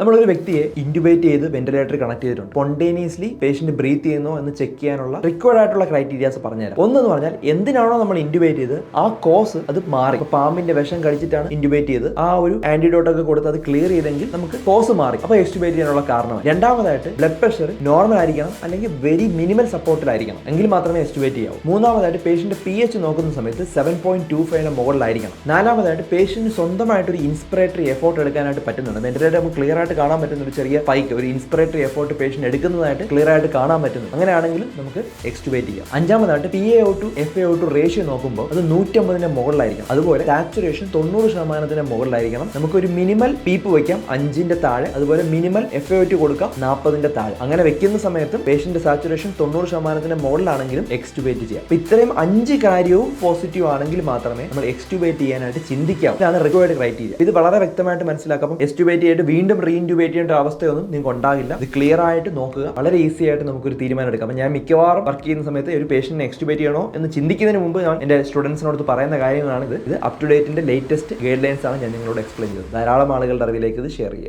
നമ്മളൊരു വ്യക്തിയെ ഇന്റുബേറ്റ് ചെയ്ത് വെന്റിലേറ്റർ കണക്ട് ചെയ്തിട്ടുണ്ട്. സ്പോണ്ടേനിയസ്ലി പേഷ്യന്റ് ബ്രീത്ത് ചെയ്യുന്നോ എന്ന് ചെക്ക് ചെയ്യാനുള്ള റിക്വയർഡ് ആയിട്ടുള്ള ക്രൈറ്റീരിയാസ് പറഞ്ഞുതരാം. ഒന്നെന്ന് പറഞ്ഞാൽ എന്തിനാണോ നമ്മൾ ഇന്റുബേറ്റ് ചെയ്ത് ആ കോസ് അത് മാറി. ഇപ്പൊ പാമ്പിന്റെ വിഷം കഴിച്ചിട്ടാണ് ഇന്റുബേറ്റ് ചെയ്ത് ആ ഒരു ആന്റിഡോട്ട് ഒക്കെ കൊടുത്ത് അത് ക്ലിയർ ചെയ്തെങ്കിൽ നമുക്ക് കോസ് മാറി. അപ്പോൾ എക്സ്റ്റുബേറ്റ് ചെയ്യാനുള്ള കാരണമാണ് രണ്ടാമതായിട്ട് ബ്ലഡ് പ്രഷർ നോർമൽ ആയിരിക്കണം അല്ലെങ്കിൽ വെരി മിനിമൽ സപ്പോർട്ടിലായിരിക്കണം എങ്കിൽ മാത്രമേ എക്സ്റ്റുബേറ്റ് ചെയ്യാവൂ. മൂന്നാമതായിട്ട് പേഷ്യന്റ് പി എച്ച് നോക്കുന്ന സമയത്ത് സെവൻ പോയിന്റ് ടു ഫൈവിന് മുകളിലായിരിക്കണം. നാലാമതായിട്ട് പേഷ്യന്റ് സ്വന്തമായിട്ട് ഒരു ഇൻസ്പിറേറ്ററി എഫോർട്ട് എടുക്കാനായിട്ട് പറ്റുന്നുണ്ട്. വെന്റിലേറ്റർ നമുക്ക് ക്ലിയർ ആയിട്ട് കാണാൻ പറ്റുന്ന ഒരു ചെറിയ പൈക്ക് ഒരു ഇൻസ്പിറേറ്ററി എഫോർട്ട് പേഷ്യന്റ് എടുക്കുന്നതായിട്ട് ക്ലിയർ ആയിട്ട് കാണാൻ പറ്റുന്നു. അങ്ങനെയാണെങ്കിലും നമുക്ക് എക്സ്റ്റുബേറ്റ് ചെയ്യാം. അഞ്ചാമതായിട്ട് P A O two F A O two ratio നോക്കുമ്പോൾ അത് നൂറ്റമ്പതിന്റെ മുകളിലായിരിക്കും അതുപോലെ സാച്ചുറേഷൻ തൊണ്ണൂറ് ശതമാനത്തിന്റെ മുകളിലായിരിക്കണം. നമുക്ക് ഒരു മിനിമൽ പീപ്പ് വെക്കാം അഞ്ചിന്റെ താഴെ. അതുപോലെ മിനിമൽ എഫ് എ ടു കൊടുക്കാം നാൽപ്പതിന്റെ താഴെ. അങ്ങനെ വെക്കുന്ന സമയത്ത് പേഷ്യന്റ് സാച്ചുറേഷൻ തൊണ്ണൂറ് ശതമാനത്തിന്റെ മുകളിലാണെങ്കിലും എക്സ്റ്റുബേറ്റ് ചെയ്യാം. അപ്പൊ ഇത്രയും അഞ്ച് കാര്യവും പോസിറ്റീവ് ആണെങ്കിൽ മാത്രമേ നമ്മൾ എക്സ്റ്റുബേറ്റ് ചെയ്യാനായിട്ട് ചിന്തിക്കാം. ഇതാണ് റിക്വയർഡ് ക്രൈറ്റീരിയ ഇത് വളരെ വ്യക്തമായിട്ട് മനസ്സിലാക്കാം. എക്സ്റ്റുബേറ്റ് ചെയ്തിട്ട് വീണ്ടും റീഇന്റുബേറ്റ് ചെയ്യേണ്ട അവസ്ഥയൊന്നും നിങ്ങൾക്ക് ഉണ്ടാകില്ല ഇത് ക്ലിയർ ആയിട്ട് നോക്കുക. വളരെ ഈസി ആയിട്ട് നമുക്കൊരു തീരുമാനം എടുക്കാം അപ്പം ഞാൻ മിക്കവാറും വർക്ക് ചെയ്യുന്ന സമയത്ത് ഒരു പേഷ്യന്റിനെ എക്സ്റ്റുബേറ്റ് ചെയ്യണോ എന്ന് ചിന്തിക്കുന്നതിന് മുമ്പ് ഞാൻ എന്റെ സ്റ്റുഡൻസിനോട് പറയുന്ന കാര്യങ്ങളാണ് ഇത് അപ് ടു ഡേറ്റിന്റെ ലേറ്റസ്റ്റ് ഗൈഡ് ലൈൻസ് ആണ് ഞാൻ നിങ്ങളോട് എക്സ്പ്ലെയിൻ ചെയ്തത് ധാരാളം ആളുകളുടെ അറിവിലേക്ക് ഇത് ഷെയർ ചെയ്യുക.